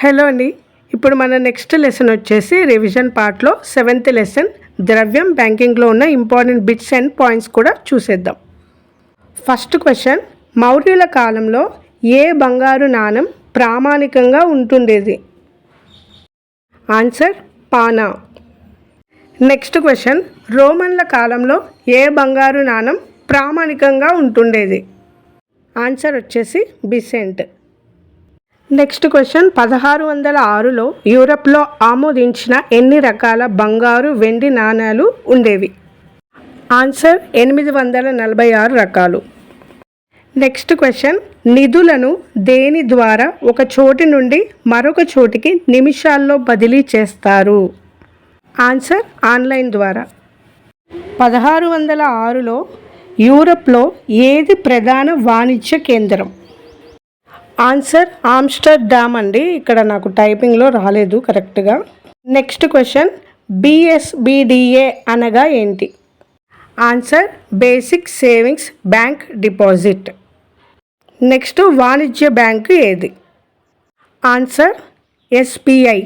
Hello అండి. ఇప్పుడు మన నెక్స్ట్ లెసన్ వచ్చేసి రివిజన్ పార్ట్లో సెవెంత్ లెసన్ ద్రవ్యం బ్యాంకింగ్లో ఉన్న ఇంపార్టెంట్ బిట్స్ అండ్ పాయింట్స్ కూడా చూసేద్దాం. ఫస్ట్ క్వశ్చన్ మౌర్యుల కాలంలో ఏ బంగారు నాణం ప్రామాణికంగా ఉంటుండేది? ఆన్సర్ పానా. నెక్స్ట్ క్వశ్చన్ రోమన్ల కాలంలో ఏ బంగారు నాణం ప్రామాణికంగా ఉంటుండేది? ఆన్సర్ వచ్చేసి బిసెంట్. నెక్స్ట్ క్వశ్చన్ పదహారు వందల ఆరులో యూరప్లో ఆమోదించిన ఎన్ని రకాల బంగారు వెండి నాణాలు ఉండేవి? ఆన్సర్ ఎనిమిది వందల నలభై ఆరు రకాలు. నెక్స్ట్ క్వశ్చన్ నిధులను దేని ద్వారా ఒక చోటి నుండి మరొక చోటికి నిమిషాల్లో బదిలీ చేస్తారు? ఆన్సర్ ఆన్లైన్ ద్వారా. పదహారు వందల ఆరులో యూరప్లో ఏది ప్రధాన వాణిజ్య కేంద్రం? ఆన్సర్ ఆమ్స్టర్డామ్ అండి. ఇక్కడ నాకు టైపింగ్లో రాలేదు కరెక్ట్గా. నెక్స్ట్ క్వశ్చన్ బిఎస్బిడిఏ అనగా ఏంటి? Answer basic savings bank deposit. Next వాణిజ్య బ్యాంకు ఏది? ఆన్సర్ ఎస్బీఐ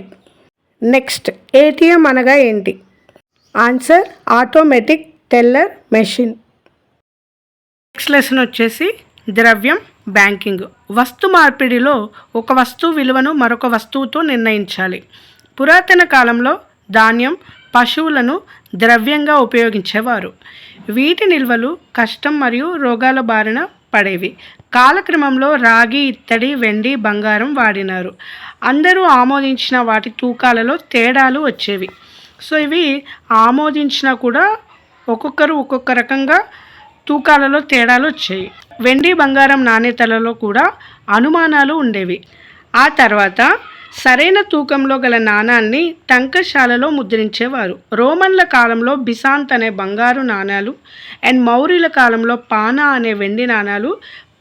నెక్స్ట్ ఏటీఎం అనగా ఏంటి? Answer automatic teller machine. Next lesson వచ్చేసి ద్రవ్యం బ్యాంకింగ్. వస్తు మార్పిడిలో ఒక వస్తువు విలువను మరొక వస్తువుతో నిర్ణయించాలి. పురాతన కాలంలో ధాన్యం పశువులను ద్రవ్యంగా ఉపయోగించేవారు. వీటి నిల్వలు కష్టం మరియు రోగాల బారిన పడేవి. కాలక్రమంలో రాగి ఇత్తడి వెండి బంగారం వాడినారు. అందరూ ఆమోదించిన వాటి తూకాలలో తేడాలు వచ్చేవి. సో ఇవి ఆమోదించినా కూడా ఒక్కొక్కరు ఒక్కొక్క రకంగా తూకాలలో తేడాలు వచ్చాయి. వెండి బంగారం నాణ్యతలలో కూడా అనుమానాలు ఉండేవి. ఆ తర్వాత సరైన తూకంలో గల నాణాన్ని టంకశాలలో ముద్రించేవారు. రోమన్ల కాలంలో బిసాంత్ అనే బంగారు నాణాలు అండ్ మౌర్యుల కాలంలో పానా అనే వెండి నాణాలు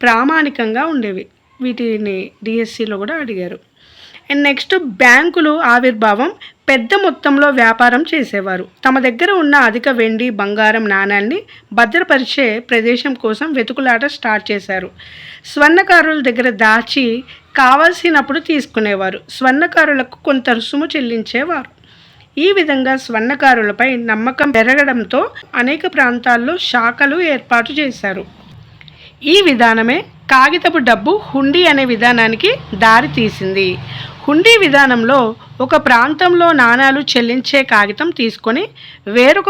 ప్రామాణికంగా ఉండేవి. వీటిని డిఎస్సిలో కూడా అడిగారు. అండ్ నెక్స్ట్ బ్యాంకులు ఆవిర్భావం పెద్ద మొత్తంలో వ్యాపారం చేసేవారు. తమ దగ్గర ఉన్న అధిక వెండి బంగారం నాణాల్ని భద్రపరిచే ప్రదేశం కోసం వెతుకులాట స్టార్ట్ చేశారు. స్వర్ణకారుల దగ్గర దాచి కావాల్సినప్పుడు తీసుకునేవారు. స్వర్ణకారులకు కొంత రుసుము చెల్లించేవారు. ఈ విధంగా స్వర్ణకారులపై నమ్మకం పెరగడంతో అనేక ప్రాంతాల్లో శాఖలు ఏర్పాటు చేశారు. ఈ విధానమే కాగితపు డబ్బు హుండీ అనే విధానానికి దారి తీసింది హుండీ విధానంలో ఒక ప్రాంతంలో నాణాలు చెల్లించే కాగితం తీసుకొని వేరొక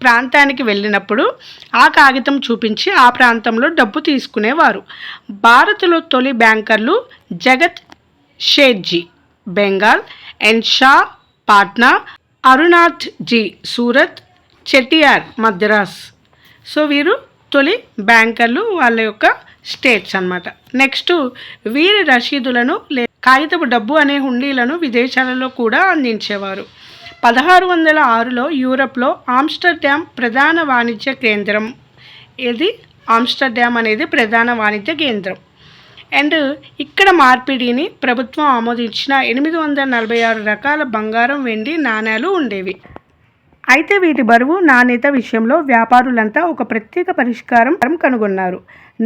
ప్రాంతానికి వెళ్ళినప్పుడు ఆ కాగితం చూపించి ఆ ప్రాంతంలో డబ్బు తీసుకునేవారు. భారత్లో తొలి బ్యాంకర్లు జగత్ షేట్జీ బెంగాల్ అండ్ షా పాట్నా అరుణాథ్ జీ సూరత్ చెటియార్ మద్రాస్. సో వీరు తొలి బ్యాంకర్లు వాళ్ళ యొక్క స్టేట్స్ అన్నమాట. నెక్స్ట్ వీరి రసీదులను లే కాగితపు డబ్బు అనే హుండీలను విదేశాలలో కూడా అందించేవారు. పదహారు వందల ఆరులో యూరప్లో ఆమ్స్టర్డామ్ ప్రధాన వాణిజ్య కేంద్రం. ఇది ఆమ్స్టర్డామ్ అనేది ప్రధాన వాణిజ్య కేంద్రం. అండ్ ఇక్కడ మార్పిడిని ప్రభుత్వం ఆమోదించిన ఎనిమిది వందల నలభై ఆరు రకాల బంగారం వెండి నాణేలు ఉండేవి. అయితే వీటి బరువు నాణ్యత విషయంలో వ్యాపారులంతా ఒక ప్రత్యేక పరిష్కారం కనుగొన్నారు.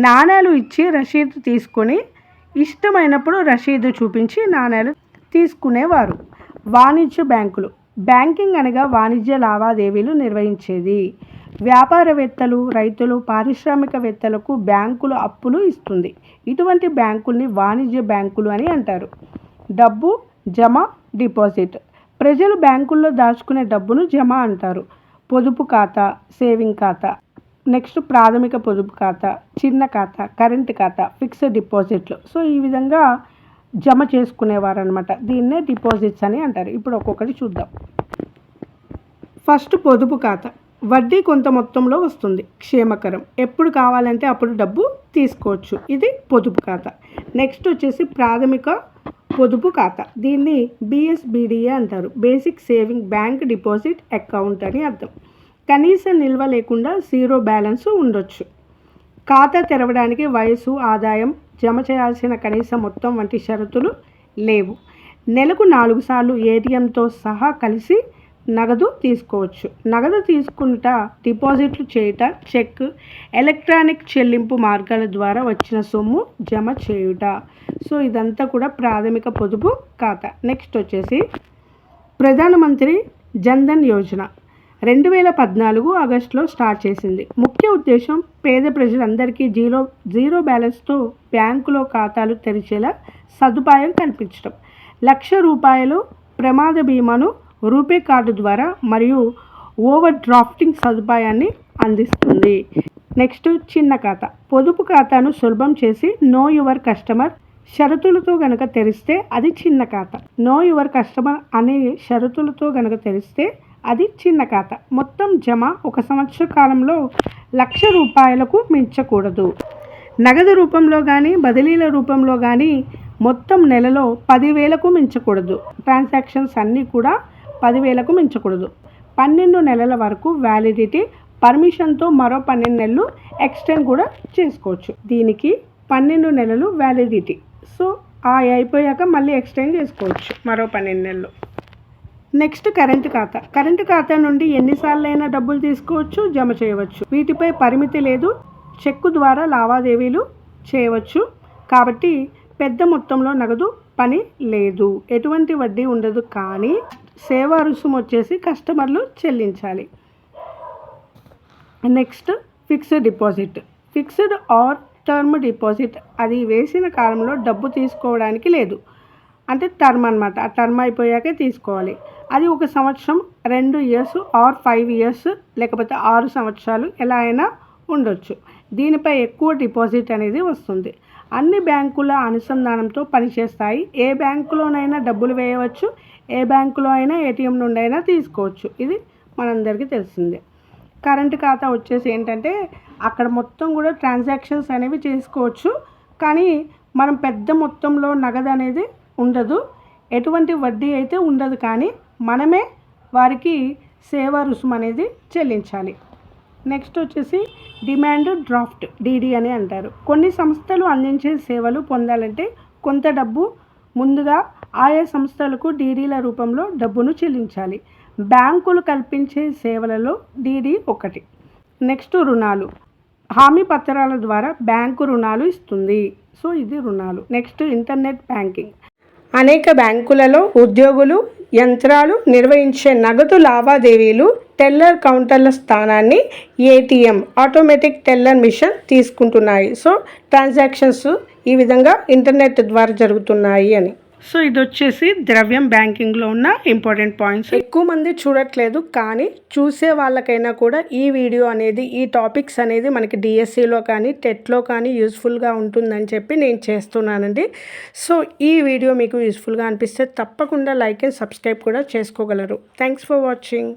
నాణేలు ఇచ్చి రసీదు తీసుకొని ఇష్టమైనప్పుడు రసీదు చూపించి నాణేలు తీసుకునేవారు. వాణిజ్య బ్యాంకులు. బ్యాంకింగ్ అనగా వాణిజ్య లావాదేవీలు నిర్వహించేది. వ్యాపారవేత్తలు రైతులు పారిశ్రామికవేత్తలకు బ్యాంకులు అప్పులు ఇస్తుంది. ఇటువంటి బ్యాంకుల్ని వాణిజ్య బ్యాంకులు అని అంటారు. డబ్బు జమ డిపాజిట్. ప్రజలు బ్యాంకుల్లో దాచుకునే డబ్బును జమ అంటారు. పొదుపు ఖాతా సేవింగ్ ఖాతా. నెక్స్ట్ ప్రాథమిక పొదుపు ఖాతా చిన్న ఖాతా కరెంట్ ఖాతా ఫిక్స్డ్ డిపాజిట్లు. సో ఈ విధంగా జమ చేసుకునేవారు అనమాట దీన్నే డిపాజిట్స్ అని అంటారు. ఇప్పుడు ఒక్కొక్కటి చూద్దాం. ఫస్ట్ పొదుపు ఖాతా. వడ్డీ కొంత మొత్తంలో వస్తుంది. క్షేమకరం. ఎప్పుడు కావాలంటే అప్పుడు డబ్బు తీసుకోవచ్చు. ఇది పొదుపు ఖాతా. నెక్స్ట్ వచ్చేసి ప్రాథమిక పొదుపు ఖాతా. దీన్ని బిఎస్బిడిఏ అంటారు. Basic saving bank deposit account అని అర్థం. కనీస నిల్వ లేకుండా జీరో బ్యాలెన్స్ ఉండొచ్చు. ఖాతా తెరవడానికి వయసు ఆదాయం జమ చేయాల్సిన కనీస మొత్తం వంటి షరతులు లేవు. నెలకు నాలుగు సార్లు ఏటీఎంతో సహా కలిసి నగదు తీసుకోవచ్చు. నగదు తీసుకుంట డిపాజిట్లు చేయుట చెక్ ఎలక్ట్రానిక్ చెల్లింపు మార్గాల ద్వారా వచ్చిన సొమ్ము జమ చేయుట. సో ఇదంతా కూడా ప్రాథమిక పొదుపు ఖాతా. నెక్స్ట్ వచ్చేసి ప్రధానమంత్రి జన్ధన్ యోజన. రెండు వేల పద్నాలుగు ఆగస్టులో స్టార్ట్ చేసింది. ముఖ్య ఉద్దేశం పేద ప్రజలందరికీ జీరో జీరో బ్యాలెన్స్తో బ్యాంకులో ఖాతాలు తెరిచేలా సదుపాయం కల్పించడం. లక్ష రూపాయలు ప్రమాద బీమాను రూపే కార్డు ద్వారా మరియు ఓవర్ డ్రాఫ్టింగ్ సదుపాయాన్ని అందిస్తుంది. నెక్స్ట్ చిన్న ఖాతా. పొదుపు ఖాతాను సులభం చేసి నో యువర్ కస్టమర్ షరతులతో గనక తెరిస్తే అది చిన్న ఖాతా. నో యువర్ కస్టమర్ అనే షరతులతో గనక తెరిస్తే అది చిన్న ఖాతా. మొత్తం జమ ఒక సంవత్సర కాలంలో లక్ష రూపాయలకు మించకూడదు. నగదు రూపంలో కానీ బదిలీల రూపంలో కానీ మొత్తం నెలలో పదివేలకు మించకూడదు. ట్రాన్సాక్షన్స్ అన్నీ కూడా పదివేలకు మించకూడదు. పన్నెండు నెలల వరకు వ్యాలిడిటీ పర్మిషన్తో మరో పన్నెండు నెలలు ఎక్స్టెండ్ కూడా చేసుకోవచ్చు. దీనికి పన్నెండు నెలలు వ్యాలిడిటీ. సో ఆ అయిపోయాక మళ్ళీ ఎక్స్టెండ్ చేసుకోవచ్చు మరో పన్నెండు నెలలు. నెక్స్ట్ కరెంటు ఖాతా. కరెంటు ఖాతా నుండి ఎన్నిసార్లు అయినా డబ్బులు తీసుకోవచ్చు జమ చేయవచ్చు. వీటిపై పరిమితి లేదు. చెక్కు ద్వారా లావాదేవీలు చేయవచ్చు. కాబట్టి పెద్ద మొత్తంలో నగదు పని లేదు. ఎటువంటి వడ్డీ ఉండదు కానీ సేవా రుసుము వచ్చేసి కస్టమర్లు చెల్లించాలి. Next fixed deposit. Fixed or term deposit. అది వేసిన కాలంలో డబ్బు తీసుకోవడానికి లేదు. అంటే టర్మ్ అనమాట ఆ టర్మ్ అయిపోయాకే తీసుకోవాలి. అది ఒక సంవత్సరం రెండు ఇయర్స్ ఆర్ ఫైవ్ ఇయర్స్ లేకపోతే ఆరు సంవత్సరాలు ఎలా అయినా ఉండొచ్చు. దీనిపై ఎక్కువ డిపాజిట్ అనేది వస్తుంది. అన్ని బ్యాంకుల అనుసంధానంతో పనిచేస్తాయి ఏ బ్యాంకులోనైనా డబ్బులు వేయవచ్చు ఏ బ్యాంకులో అయినా ఏటీఎం నుండి అయినా తీసుకోవచ్చు. ఇది మనందరికీ తెలిసిందే. కరెంటు ఖాతా వచ్చేసి ఏంటంటే అక్కడ మొత్తం కూడా ట్రాన్సాక్షన్స్ అనేవి చేసుకోవచ్చు. కానీ మనం పెద్ద మొత్తంలో నగదు అనేది ఉండదు. ఎటువంటి వడ్డీ అయితే ఉండదు కానీ మనమే వారికి సేవా రుసుము అనేది చెల్లించాలి. నెక్స్ట్ వచ్చేసి డిమాండ్ డ్రాఫ్ట్ డీడీ అని అంటారు. కొన్ని సంస్థలు అందించే సేవలు పొందాలంటే కొంత డబ్బు ముందుగా ఆయా సంస్థలకు డీడీల రూపంలో డబ్బును చెల్లించాలి. బ్యాంకులు కల్పించే సేవలలో డీడీ ఒకటి. నెక్స్ట్ రుణాలు. హామీ పత్రాల ద్వారా బ్యాంకు రుణాలు ఇస్తుంది. సో ఇది రుణాలు. Next internet banking. అనేక బ్యాంకులలో ఉద్యోగులు యంత్రాలు నిర్వహించే నగదు లావాదేవీలు టెల్లర్ కౌంటర్ల స్థానాన్ని ఏటీఎం ఆటోమేటిక్ టెల్లర్ మిషన్ తీసుకుంటున్నాయి. సో ట్రాన్సాక్షన్స్ ఈ విధంగా ఇంటర్నెట్ ద్వారా జరుగుతున్నాయి అని. సో ఇది వచ్చేసి ద్రవ్యం బ్యాంకింగ్లో ఉన్న ఇంపార్టెంట్ పాయింట్స్. ఎక్కువ మంది చూడట్లేదు కానీ చూసే వాళ్ళకైనా కూడా ఈ వీడియో అనేది ఈ టాపిక్స్ అనేది మనకి డిఎస్సిలో కానీ టెట్లో కానీ యూస్ఫుల్గా ఉంటుందని చెప్పి నేను చేస్తున్నానండి. సో ఈ వీడియో మీకు యూస్ఫుల్గా అనిపిస్తే తప్పకుండా లైక్ అండ్ సబ్స్క్రైబ్ కూడా చేసుకోగలరు. Thanks for watching.